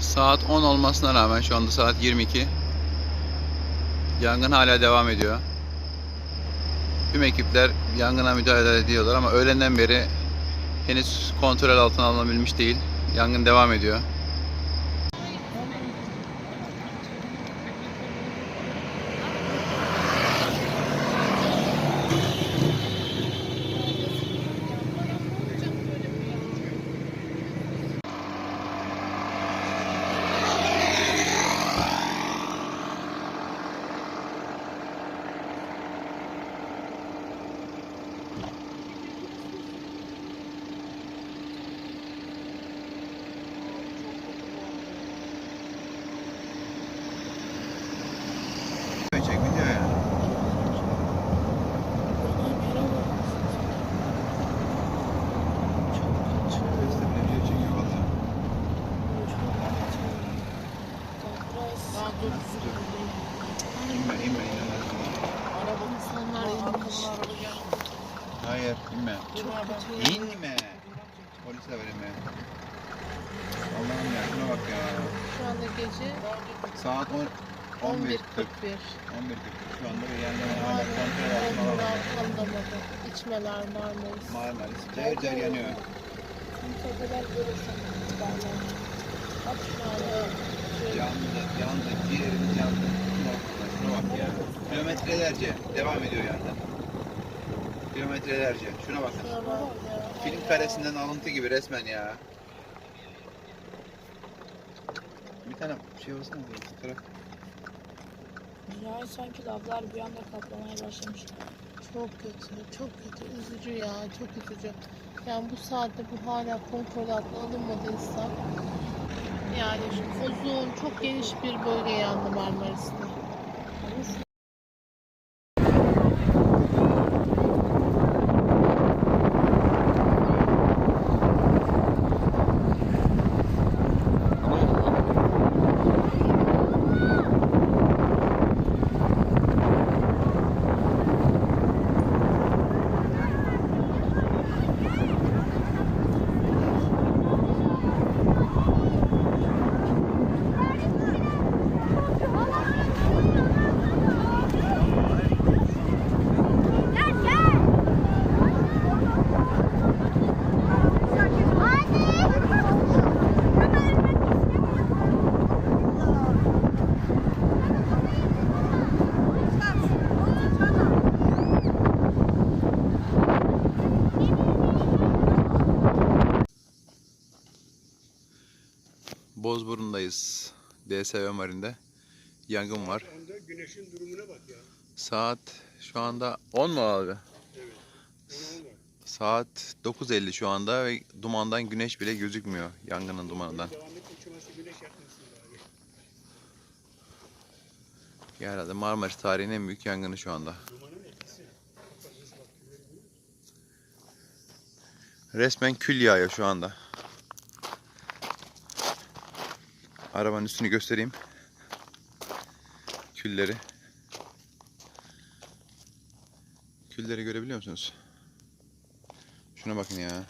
Saat 10 olmasına rağmen şu anda saat 22. Yangın hala devam ediyor. Tüm ekipler yangına müdahale ediyorlar ama öğlenden beri henüz kontrol altına alınabilmiş değil. Yangın devam ediyor. Gece Saat 10 11.40 11.41. 11.40 şu anda ve yangın hala kontrol altına Onlar alınamadı. anlamadı. İçmeler Marmaris. Marmaris cayır cayır yanıyor. Kimseler görürsen isterler. Bak şu anda Yandı, yandı, ciğerimiz yandı. Şuna bak, ya. Kilometrelerce devam ediyor yangın. Kilometrelerce. Şuna bakın. Film karesinden alıntı gibi resmen ya. Bir tane şey olsana bu fotoğraf. Dünyayı sanki lavlar bir anda kaplamaya başlamış. Çok kötü, çok kötü, üzücü ya, çok üzücü. Yani bu saatte bu hala kontrol altına alınmadıysa yani şu uzun, çok geniş bir bölge yandı Marmaris'te. Bozburun'dayız. DSV Marin'de. Yangın var. Şu anda güneşin durumuna bak ya. Saat şu anda 10 mu abi? Evet. Ona var. Saat 9.50 şu anda ve dumandan güneş bile gözükmüyor. Yangının dumanından. Ya Herhalde Marmaris tarihinin en büyük yangını şu anda. Resmen kül yağıyor şu anda. Arabanın üstünü göstereyim. Külleri. Külleri görebiliyor musunuz? Şuna bakın ya.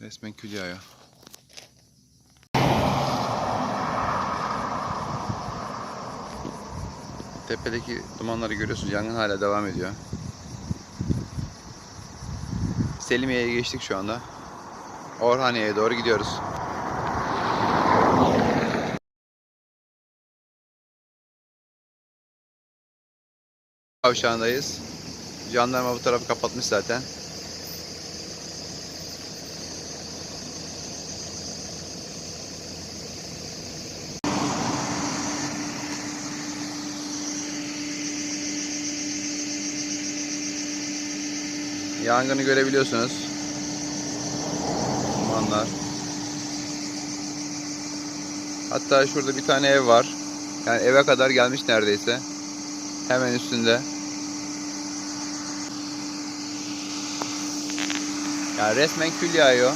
Resmen kül yağıyor. Tepedeki dumanları görüyorsunuz. Yangın hala devam ediyor. Selimiye'ye geçtik şu anda. Orhaniye'ye doğru gidiyoruz. Kavşağındayız. Jandarma bu tarafı kapatmış zaten. Yangını görebiliyorsunuz. Dumanlar. Hatta şurada bir tane ev var. Yani eve kadar gelmiş neredeyse. Hemen üstünde. Yani resmen kül yağıyor.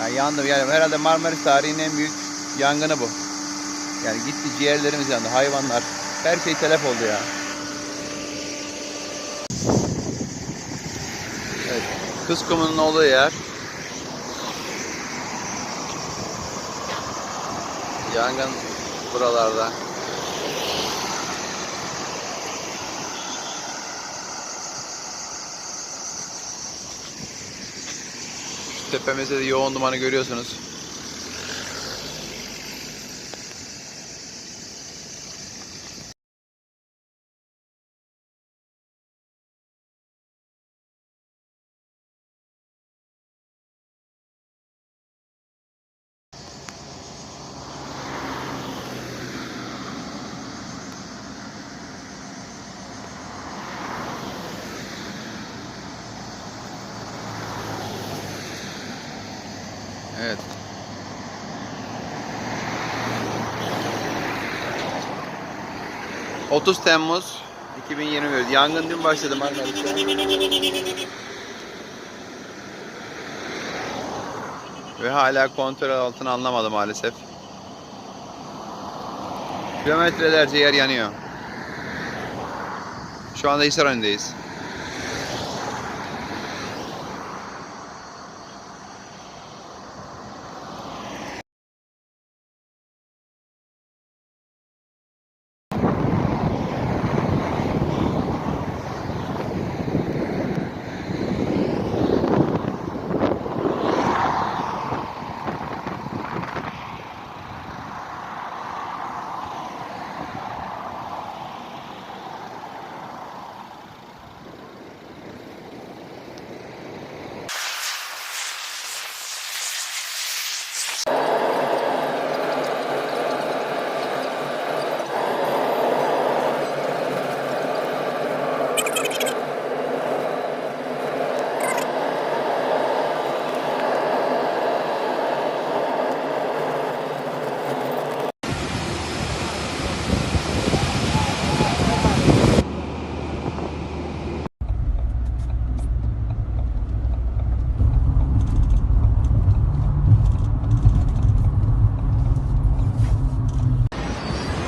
Yani yandı. Yani herhalde Marmaris tarihinin en büyük yangını bu. Yani gitti ciğerlerimiz yandı. Hayvanlar. Her şey telef oldu ya. Kız kumunun olduğu yer. Yangın buralarda. Şu tepemizde de yoğun dumanı görüyorsunuz. Evet. ...30 Temmuz 2021. Yangın dün başladı Marmaris'te. Ve hala kontrol altına alınamadı maalesef. Kilometrelerce yer yanıyor. Şu anda Hisar önündeyiz.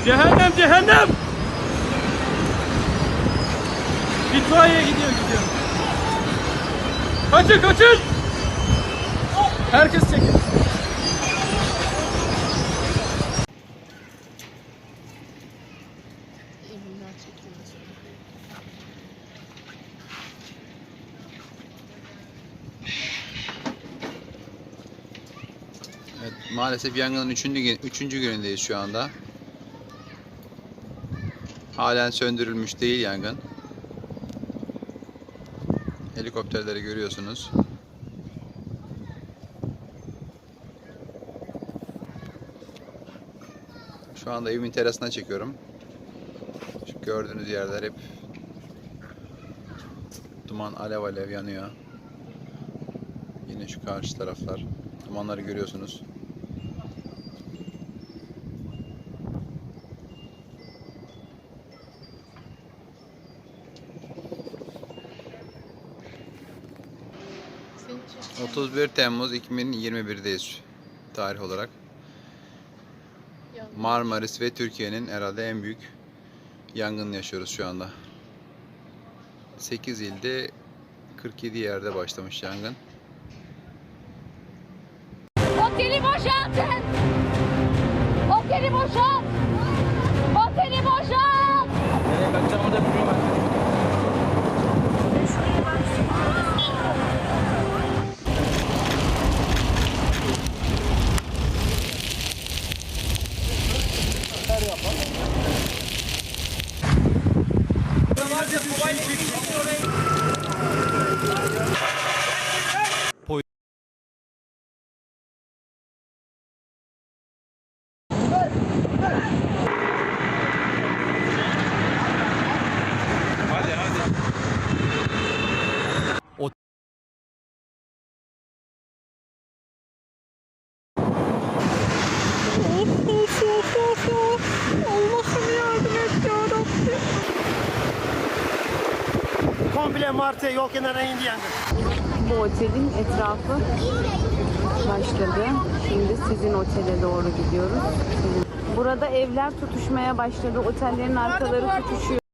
Cehennem cehennem! İtfaiye gidiyor gidiyor. Kaçın kaçın! Herkes çekin. Maalesef yangının üçüncü, gün- üçüncü günündeyiz şu anda. Halen söndürülmüş değil yangın. Helikopterleri görüyorsunuz. Şu anda evimin terasına çekiyorum. Şu gördüğünüz yerler hep duman alev alev yanıyor. Yine şu karşı taraflar. Dumanları görüyorsunuz. 31 Temmuz 2021'deyiz tarih olarak. Marmaris ve Türkiye'nin herhalde en büyük yangını yaşıyoruz şu anda. 8 ilde 47 yerde başlamış yangın. Oteli boşaltın! Oteli boşalt! Martı yol kenarına indi yangın. Bu otelin etrafı başladı. Şimdi sizin otele doğru gidiyoruz. Burada evler tutuşmaya başladı. Otellerin arkaları tutuşuyor.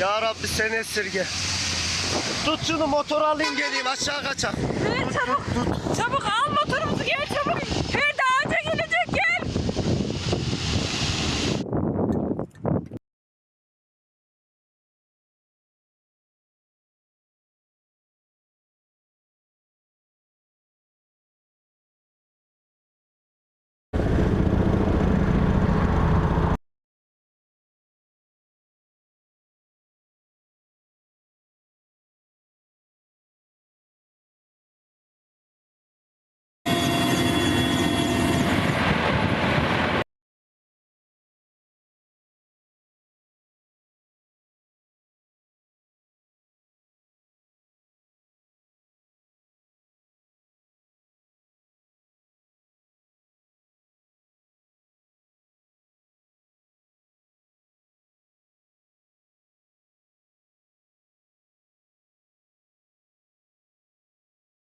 Ya Rabbi seni esirge. Tut şunu motor alayım geleyim aşağı kaçak. Çabuk alma